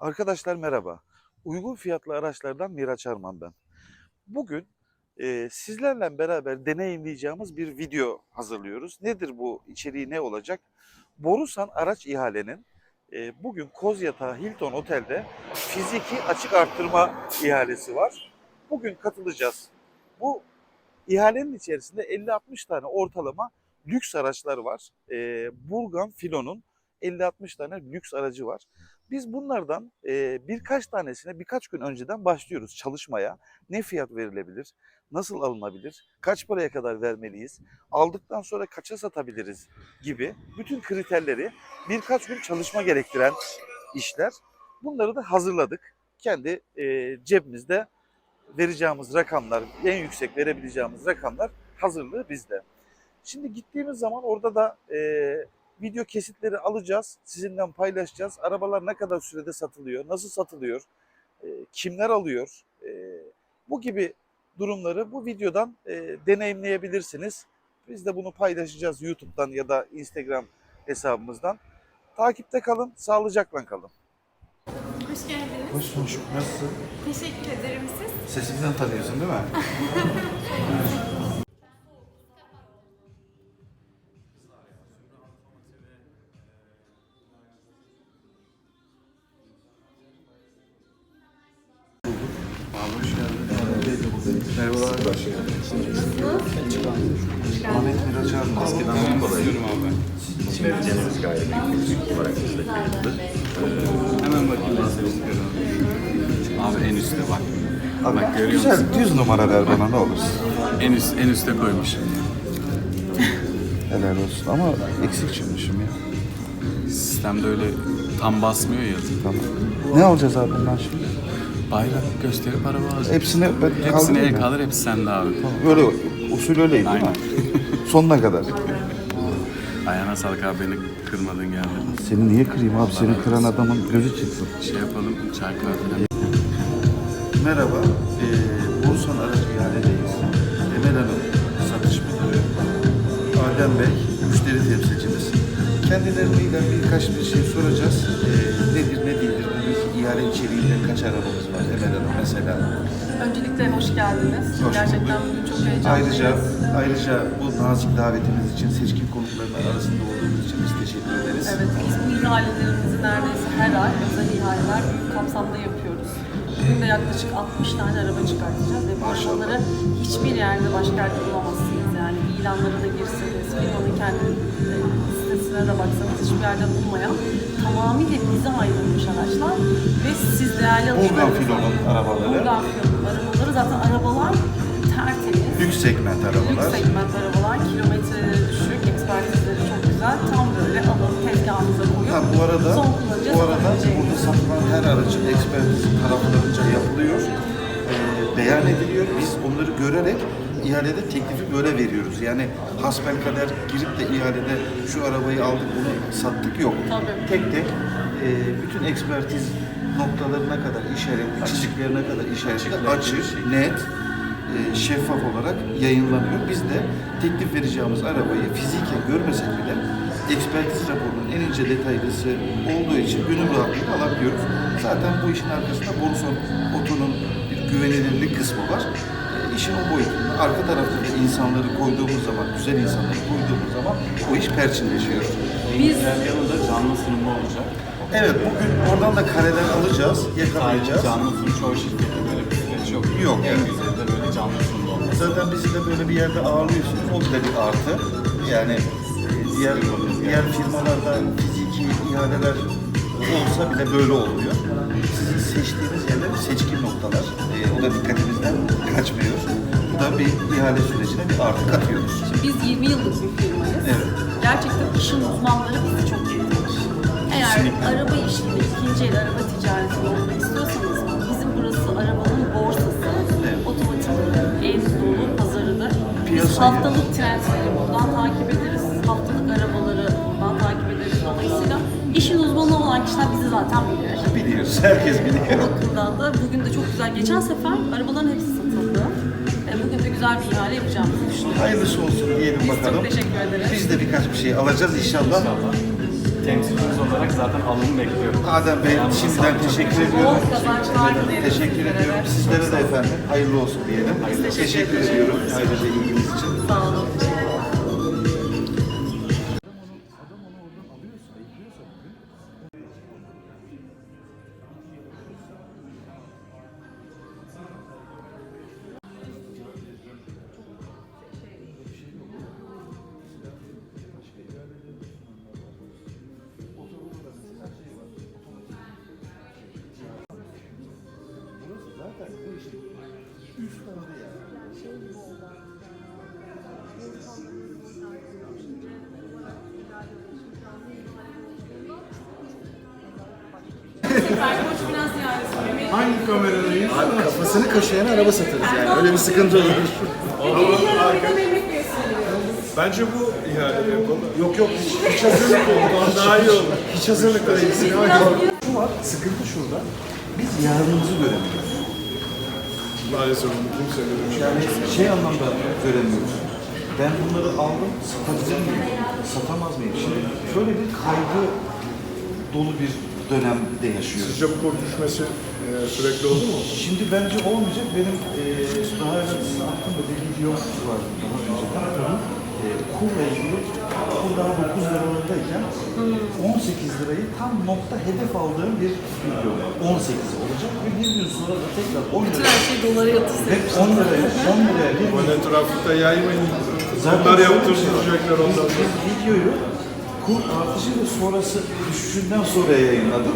Arkadaşlar merhaba. Uygun fiyatlı araçlardan Miraç Arman ben. Bugün e, sizlerle beraber deneyimleyeceğimiz bir video hazırlıyoruz. Nedir bu? İçeriği ne olacak? Borusan araç ihalenin e, bugün Kozyatağı Hilton Otel'de fiziki açık arttırma ihalesi var. Bugün katılacağız. Bu ihalenin içerisinde 50-60 tane ortalama lüks araçlar var. E, Burgan Filo'nun 50-60 tane lüks aracı var. Biz bunlardan e, birkaç tanesine birkaç gün önceden başlıyoruz çalışmaya. Ne fiyat verilebilir, nasıl alınabilir, kaç paraya kadar vermeliyiz, aldıktan sonra kaça satabiliriz gibi bütün kriterleri birkaç gün çalışma gerektiren işler. Bunları da hazırladık. Kendi e, cebimizde vereceğimiz rakamlar, en yüksek verebileceğimiz rakamlar hazırlığı bizde. Şimdi gittiğimiz zaman orada da e, video kesitleri alacağız, sizinle paylaşacağız. Arabalar ne kadar sürede satılıyor, nasıl satılıyor, e, kimler alıyor, e, bu gibi durumları bu videodan e, deneyimleyebilirsiniz. Biz de bunu paylaşacağız YouTube'dan ya da Instagram hesabımızdan. Takipte kalın, sağlıcakla kalın. Hoş geldiniz. Hoş bulduk. Nasılsın? Teşekkür ederim siz. Sesimden tanıyorsun değil mi? Şimdi Genesis gayrimenkul olarak bizde kayıtlı. Hemen bakayım. Abi en üstte bak. Abi, Bak görüyor güzel musun? düz numara ver bana ne olursun. En üst en üste koymuşum. Helal olsun ama eksik çıkmışım ya. Sistemde öyle tam basmıyor ya. Tamam. Ne alacağız abi bundan şimdi? Bayrak gösterip araba alacak. Hepsini ben Hepsine kaldırayım el kalır hepsi sende abi. Öyle usul öyleydi değil mi? Sonuna kadar. Ayağına sağlık abi beni kırmadın geldin. Seni niye kırayım abi? Seni kıran adamın gözü çıksın. Şey yapalım çay kahve. Merhaba. Ee, Bursan Aracı İhale'deyiz. Emel Hanım satış müdürü. Adem Bey müşteri temsilcimiz. Kendileriyle birkaç bir şey soracağız. Ee, nedir ihale içeriğinde kaç arabamız var Emel Hanım mesela? Öncelikle hoş geldiniz. Hoş Gerçekten bulduk. bugün çok heyecanlıyız. Ayrıca ayrıca bu nazik davetimiz için seçkin konuklarının arasında olduğumuz için biz teşekkür ederiz. Evet, biz bu ihalelerimizi neredeyse her ay özel ihaleler büyük kapsamda yapıyoruz. Bugün de yaklaşık 60 tane araba çıkartacağız ve bu arabaları hiçbir yerde başka yerde bulamazsınız. Yani ilanlara da girseniz, firmanın kendi e, sitesine de baksanız hiçbir yerde bulunmayan tamamıyla bize ayrılmış araçlar ve siz değerli alışverişler- Filo'nun arabaları, Burgan Filo'nun arabaları zaten arabalar tertemiz. lüks segment Lüks arabalar. segment arabalar, kilometreleri düşük, ekspertizleri çok güzel. Tam böyle alıp tezgahınıza koyup Ha, bu arada son kullanıcıya bu arada satabileceğiniz. burada satılan her aracın ekspertizi taraflarınca yapılıyor. Ee, beyan ediliyor. Biz onları görerek ihalede teklifi böyle veriyoruz. Yani hasbelkader girip de ihalede şu arabayı aldık bunu sattık yok. Tabii. Tek tek e, bütün ekspertiz noktalarına kadar işaretli, çiziklerine kadar işaretli, açık, net, e, şeffaf olarak yayınlanıyor. Biz de teklif vereceğimiz arabayı fiziken görmesek bile ekspertiz raporunun en ince detaylısı olduğu için gönül rahatlığıyla alabiliyoruz. Zaten bu işin arkasında Borusan Oto'nun bir güvenilirlik kısmı var. İşin o boyutunda arka tarafta da insanları koyduğumuz zaman, güzel insanları koyduğumuz zaman o iş perçinleşiyor. Biz yanında canlı sunumlu olacak. Evet bugün oradan da kareler alacağız, yakalayacağız. canlı sunum çoğu şirkette böyle bir süreç yok. Yok, En evet. güzeli de böyle canlı sunumlu olması. Zaten bizi de böyle bir yerde ağırlıyorsunuz. O bile bir artı. Yani e, diğer diğer firmalarda fiziki ihaleler olsa bile böyle olmuyor. Sizin seçtiğiniz yerler seçkin noktalar. E, o da dikkatimizden kaçmıyor. Bu da bir ihale sürecine bir artı katıyoruz. biz 20 yıllık bir firmayız. Evet. Gerçekten işin uzmanları bizi çok yetenir. Eğer araba işinde, ikinci el araba ticaretinde olmak istiyorsanız bizim burası arabanın borsası. Evet. Otomotivlerin en dolu pazarıdır. Biz Piyasayı- haftalık trendleri buradan takip ederiz. Haftalık arabaları zaten bilir. Biliyoruz. Herkes biliyor. bakımdan da bugün de çok güzel. Geçen sefer arabaların hepsi satıldı. E, bugün de güzel bir ihale yapacağımızı düşünüyorum. Hayırlısı olsun diyelim Biz bakalım. çok teşekkür ederiz. Biz de birkaç bir şey alacağız inşallah. temsilcimiz olarak zaten alımı bekliyorum. Adem Bey şimdiden teşekkür ediyorum. Bol kazançlar dilerim. Teşekkür ediyorum. Sizlere de efendim hayırlı olsun diyelim. Teşekkür ediyorum ayrıca ilginiz için. Sağ olun. Teşekkür ederim. Koç biraz ziyaret Abi kafasını kaşıyan araba satarız yani. Öyle bir sıkıntı olur. Bence bu ihale yapalım. Yok yok hiç, hiç hazırlık oldu. Daha iyi olur. Hiç ilgisi yok. Şu var, sıkıntı şurada. Biz yarınımızı göremiyoruz. Maalesef kimse görmüyor. Yani şey anlamda göremiyoruz. Ben bunları aldım, satabilir miyim? Satamaz mıyım? Şimdi şöyle bir kaygı dolu bir dönemde yaşıyoruz. Sizce bu kur düşmesi e, sürekli oldu mu? Şimdi bence olmayacak. Benim e, daha önce size attığımda bir videom vardı daha önceden. E, kurla ilgili kur daha 9 liralardayken 18 lirayı tam nokta hedef aldığım bir video. 18 olacak ve bir gün sonra da tekrar 10 Bütün liraya her şey dolara yatırsak. ve 10 liraya 10 liraya bir Ama etrafta yaymayın. Zaten var. ondan Biz sonra. videoyu kur artışı ve sonrası düşüşünden sonra yayınladık.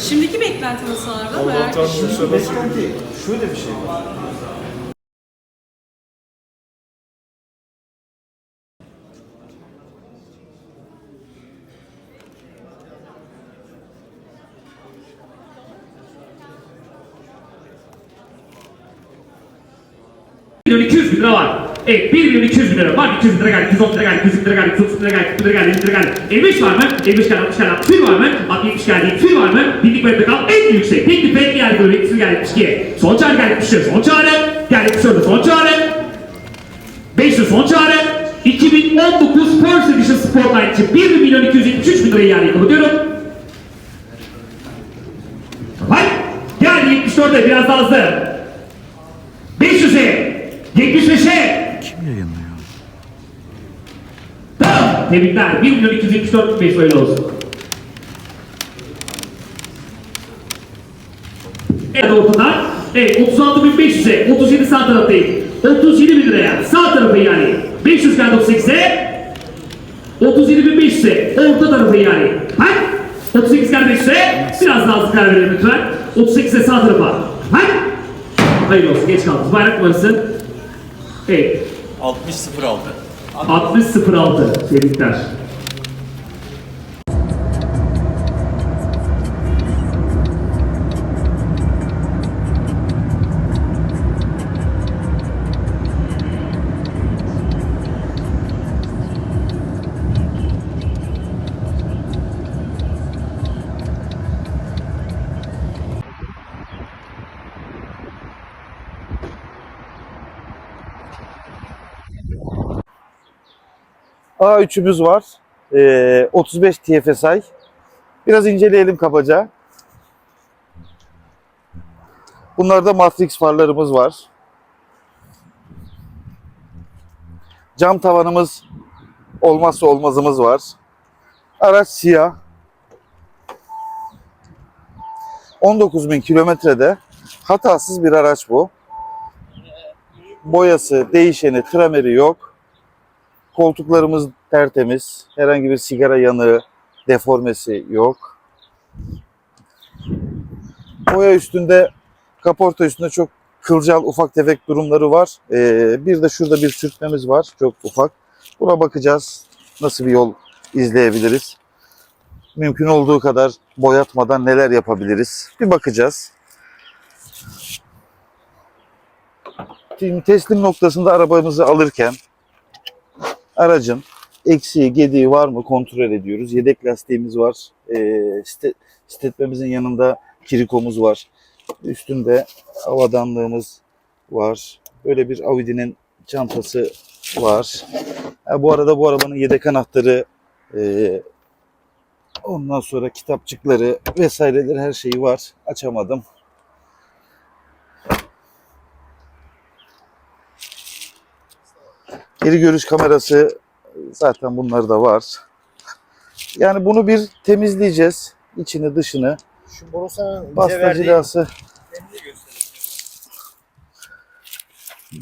Şimdiki beklenti nasıl Arda? Merak Allah'tan ettim. Beklenti şöyle bir şey var. milyon 200 bin lira var. Evet 1 milyon 200 bin lira var. 200 bin lira geldi, 210 bin lira geldi, 200 bin lira geldi, 230 bin lira geldi, 40 bin lira geldi, 50 bin lira geldi. 55 var mı? 55 geldi, 60 geldi, 61 var mı? 70 geldi, 71 var mı? Binlik ve kal en yüksek. Teklif et geldi böyle 70 geldi, 72. Son çağrı geldi, 73. Son çağrı. Geldi 74. Son çağrı. 500 son çağrı. 2019 First Edition Sportline için 1 milyon 273 bin lirayı yani kapatıyorum. Hayır. Geldi 74'e biraz daha hızlı. 500'e, 75'e. Kim yayınlıyor? Tamam. Tebrikler. 1 milyon 274 bin böyle olsun. Evet ortadan. Evet 36.500'e 37 sağ taraftayım. 37 bin liraya sağ tarafı yani. 500 geldi 38'e. 37.500'e orta tarafı yani. Hadi. 38 geldi 500'e. Biraz daha hızlı karar verelim lütfen. 38'e sağ tarafa. Hadi. Hayırlı olsun geç kaldınız. Bayrak numarası. Evet. 60.06. 60.06. Tebrikler. A3'ümüz var. Ee, 35 TFSI. Biraz inceleyelim kabaca. Bunlarda matrix farlarımız var. Cam tavanımız olmazsa olmazımız var. Araç siyah. 19.000 kilometrede hatasız bir araç bu. Boyası, değişeni, trameri yok. Koltuklarımız tertemiz. Herhangi bir sigara yanığı, deformesi yok. Boya üstünde, kaporta üstünde çok kılcal ufak tefek durumları var. Ee, bir de şurada bir sürtmemiz var. Çok ufak. Buna bakacağız. Nasıl bir yol izleyebiliriz. Mümkün olduğu kadar boyatmadan neler yapabiliriz. Bir bakacağız. Şimdi teslim noktasında arabamızı alırken aracın eksiği, gediği var mı kontrol ediyoruz. Yedek lastiğimiz var. E, site, stetmemizin yanında kirikomuz var. Üstünde havadanlığımız var. Böyle bir Audi'nin çantası var. Ha, bu arada bu arabanın yedek anahtarı Ee, ondan sonra kitapçıkları vesaireleri her şeyi var. Açamadım. Geri görüş kamerası zaten bunlar da var. Yani bunu bir temizleyeceğiz. içini dışını. Şu Borusan'ın Pasta cilası.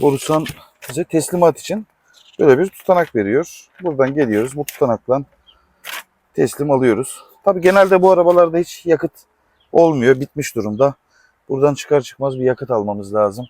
Borusan bize teslimat için böyle bir tutanak veriyor. Buradan geliyoruz. Bu tutanakla teslim alıyoruz. Tabi genelde bu arabalarda hiç yakıt olmuyor. Bitmiş durumda. Buradan çıkar çıkmaz bir yakıt almamız lazım.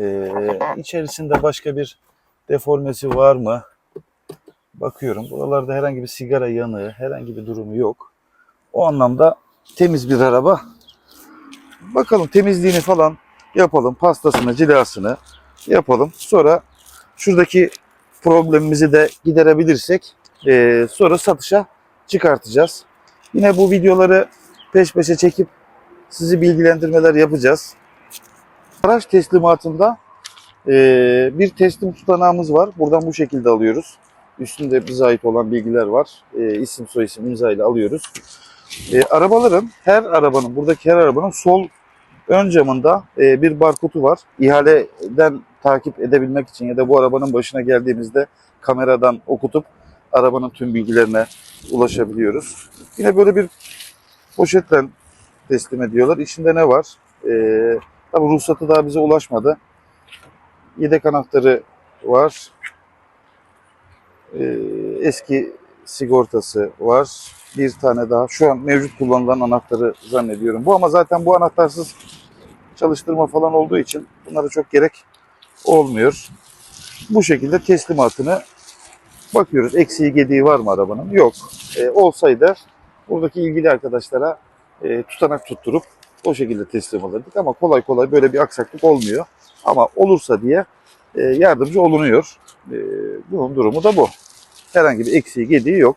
Ee, içerisinde başka bir deformesi var mı? Bakıyorum. Buralarda herhangi bir sigara yanığı, herhangi bir durumu yok. O anlamda temiz bir araba. Bakalım temizliğini falan yapalım. Pastasını, cilasını yapalım. Sonra şuradaki problemimizi de giderebilirsek eee, sonra satışa çıkartacağız. Yine bu videoları peş peşe çekip sizi bilgilendirmeler yapacağız. Araç teslimatında eee, bir teslim tutanağımız var. Buradan bu şekilde alıyoruz. Üstünde bize ait olan bilgiler var. Eee isim soyisim imza ile alıyoruz. E, arabaların, her arabanın, buradaki her arabanın sol ön camında e, bir barkodu var. İhaleden takip edebilmek için ya da bu arabanın başına geldiğimizde kameradan okutup arabanın tüm bilgilerine ulaşabiliyoruz. Yine böyle bir poşetle teslim ediyorlar. İçinde ne var? E, tabii ruhsatı daha bize ulaşmadı. Yedek anahtarı var. E, eski sigortası var bir tane daha. Şu an mevcut kullanılan anahtarı zannediyorum. Bu ama zaten bu anahtarsız çalıştırma falan olduğu için bunlara çok gerek olmuyor. Bu şekilde teslimatını bakıyoruz. Eksiği gediği var mı arabanın? Yok. E, olsaydı buradaki ilgili arkadaşlara e, tutanak tutturup o şekilde teslim alırdık. Ama kolay kolay böyle bir aksaklık olmuyor. Ama olursa diye e, yardımcı olunuyor. E, bunun durumu da bu. Herhangi bir eksiği gediği yok.